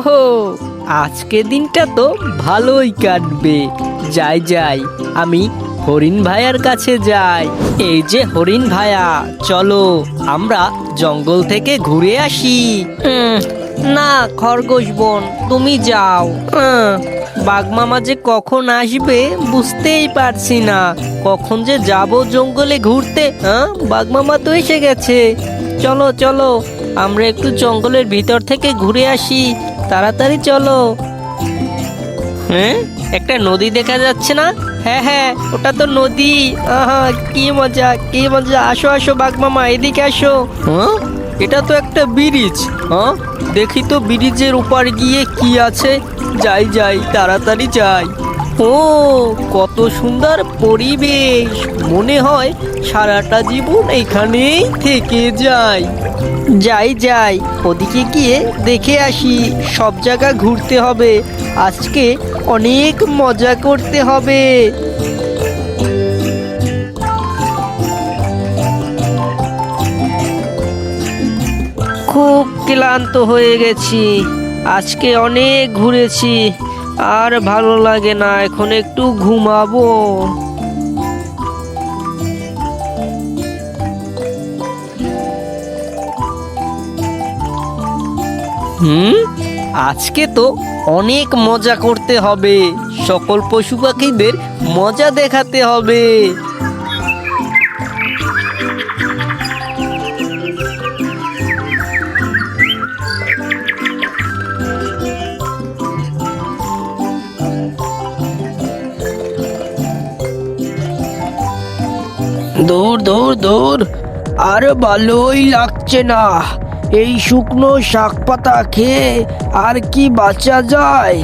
হো আজকে দিনটা তো ভালোই কাটবে। যাই যাই আমি হরিণ ভাইয়ার কাছে যাই। এই যে হরিণ ভাইয়া চলো আমরা জঙ্গল থেকে ঘুরে আসি। না খরগোশ বোন তুমি যাও। উম, বাঘমামা যে কখন আসবে বুঝতেই পারছি না। কখন যে যাব জঙ্গলে ঘুরতে হ্যাঁ? বাঘমামা তো এসে গেছে। চলো চলো আমরা একটু জঙ্গলের ভিতর থেকে ঘুরে আসি। তাড়াতাড়ি চলো। হ্যাঁ? একটা নদী দেখা যাচ্ছে না? হ্যাঁ হ্যাঁ ওটা তো নদী। আহা, কি মজা কি মজা। আসো আসো, বাঘ মামা, এদিকে আসো। হ্যাঁ? এটা তো একটা ব্রিজ। হ্যাঁ? দেখি তো ব্রিজের উপর গিয়ে কি আছে। যাই যাই, তাড়াতাড়ি যাই। ও কত সুন্দর পরিবেশ। মনে হয় সারাটা জীবন এখানেই থেকে যাই যাই যাই, ওদিকে গিয়ে দেখে আসি, সব জায়গা ঘুরতে হবে। আজকে অনেক মজা করতে হবে। খুব ক্লান্ত হয়ে গেছি। আজকে অনেক ঘুরেছি। আর ভালো লাগে না, এখন একটু ঘুমাবো। হুম, আজকে তো অনেক মজা করতে হবে। সকল পশু পাখিদের মজা দেখাতে হবে। দূর দূর দূর আর ভালোই লাগছে না। এই শুকনো শাক পাতা খেয়ে আর কি বাঁচা যায়?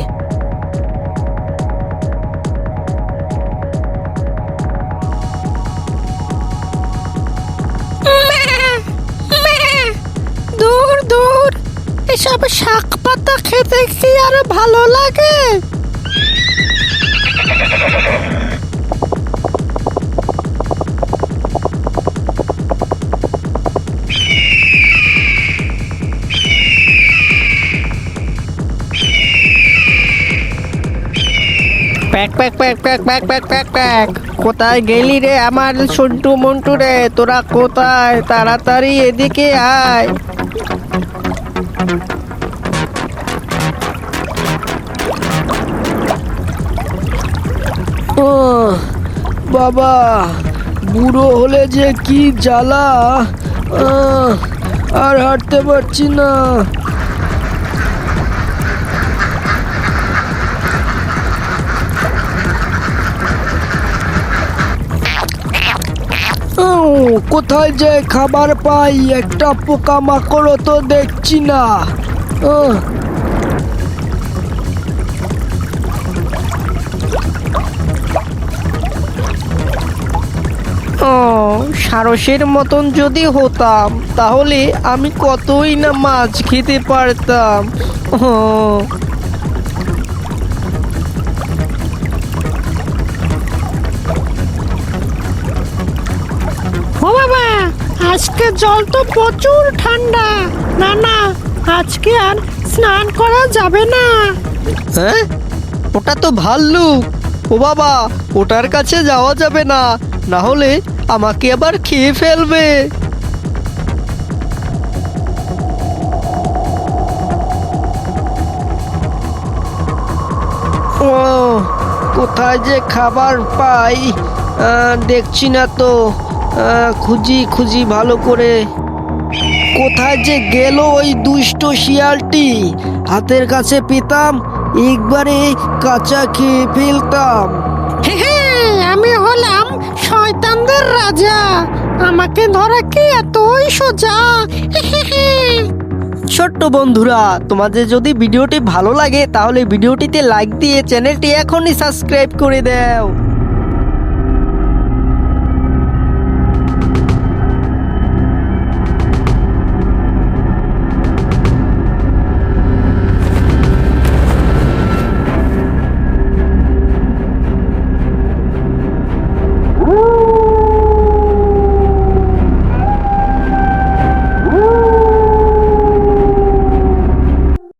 এসব শাক পাতা খেতে কি আর ভালো লাগে? প্যাক প্যাক প্যাক প্যাক প্যাক প্যাক প্যাক প্যাক। কোথায় গেলি রে আমার সন্টু মন্টু রে? তোরা কোথায়? তাড়াতাড়ি এদিকে আয়। ও, বাবা, বুড়ো হলে যে কি জ্বালা। আর হাঁটতে পারছি না। কোথায় যে খাবার পাই? একটা পোকা মাকড়ও তো দেখছি না। ও, সারসের মতন যদি হতাম, তাহলে আমি কতই না মাছ খেতে পারতাম। ও। আজকে জল তো প্রচুর ঠান্ডা। না না আজকে আর স্নান করা যাবে না। হ্যাঁ? ওটা তো ভাল্লুক ও বাবা, ওটার কাছে যাওয়া যাবে না। না হলে আমাকে আবার খেয়ে ফেলবে। ও, কোথায় যে খাবার পাই দেখছি না তো। খুঁজি খুঁজি ভালো করে। কোথায় যে গেল ওই দুষ্ট শিয়ালটি? হাতের কাছে পেতাম একবারে কাঁচা খেয়ে ফেলতাম। আমি হলাম শয়তানদের রাজা। আমাকে ধরা কি এতই সোজা। ছোট্ট বন্ধুরা তোমাদের যদি ভিডিওটি ভালো লাগে তাহলে ভিডিওটিতে লাইক দিয়ে চ্যানেলটি এখনই সাবস্ক্রাইব করে দাও।